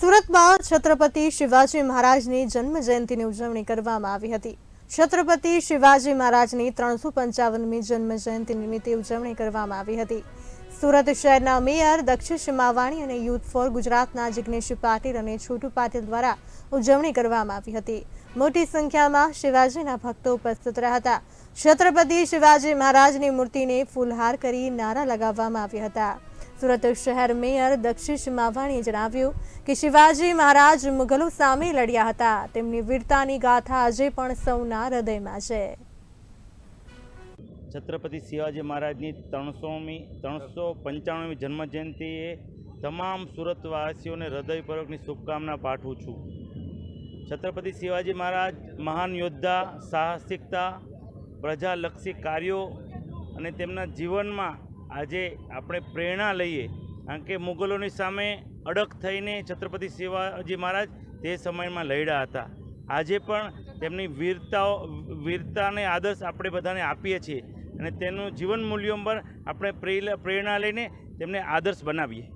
સુરતમાં છત્રપતિ શિવાજી મહારાજની જન્મ જયંતિની ઉજવણી કરવામાં આવી હતી. છત્રપતિ શિવાજી મહારાજની ત્રણસો પંચાવનમી જન્મ જયંતિ નિમિત્તે ઉજવણી કરવામાં આવી હતી. સુરત શહેરના મેયર દક્ષિશ માવાણી અને યુથ ફોર ગુજરાતના જિગ્નેશ પાટીલ અને છોટુ પાટીલ દ્વારા ઉજવણી કરવામાં આવી હતી. મોટી સંખ્યામાં શિવાજીના ભક્તો ઉપસ્થિત રહ્યા હતા. છત્રપતિ શિવાજી મહારાજની મૂર્તિને ફૂલહાર કરી નારા લગાવવામાં આવ્યા હતા. સુરત શહેર મેયર દક્ષિશ માવાણીએ જણાવ્યું કે શિવાજી મહારાજ મુઘલો સામે લડ્યા હતા. તેમની વીરતાની ગાથા આજે પણ સૌના હૃદયમાં છે. છત્રપતિ શિવાજી મહારાજની ત્રણસોમી ત્રણસો પંચાણુંમી જન્મજયંતિએ તમામ સુરતવાસીઓને હૃદયપૂર્વકની શુભકામના પાઠવું છું. છત્રપતિ શિવાજી મહારાજ મહાન યોદ્ધા, સાહસિકતા, પ્રજાલક્ષી કાર્યો અને તેમના જીવનમાં આજે આપણે પ્રેરણા લઈએ, કારણ કે મુગલોની સામે અડગ થઈને છત્રપતિ શિવાજી મહારાજ તે સમયમાં લડ્યા હતા. આજે પણ તેમની વીરતાઓ, વીરતાને આદર્શ આપણે બધાને આપીએ છીએ અને તેનું જીવન મૂલ્યો પર આપણે પ્રેરણા લઈને તેમને આદર્શ બનાવીએ.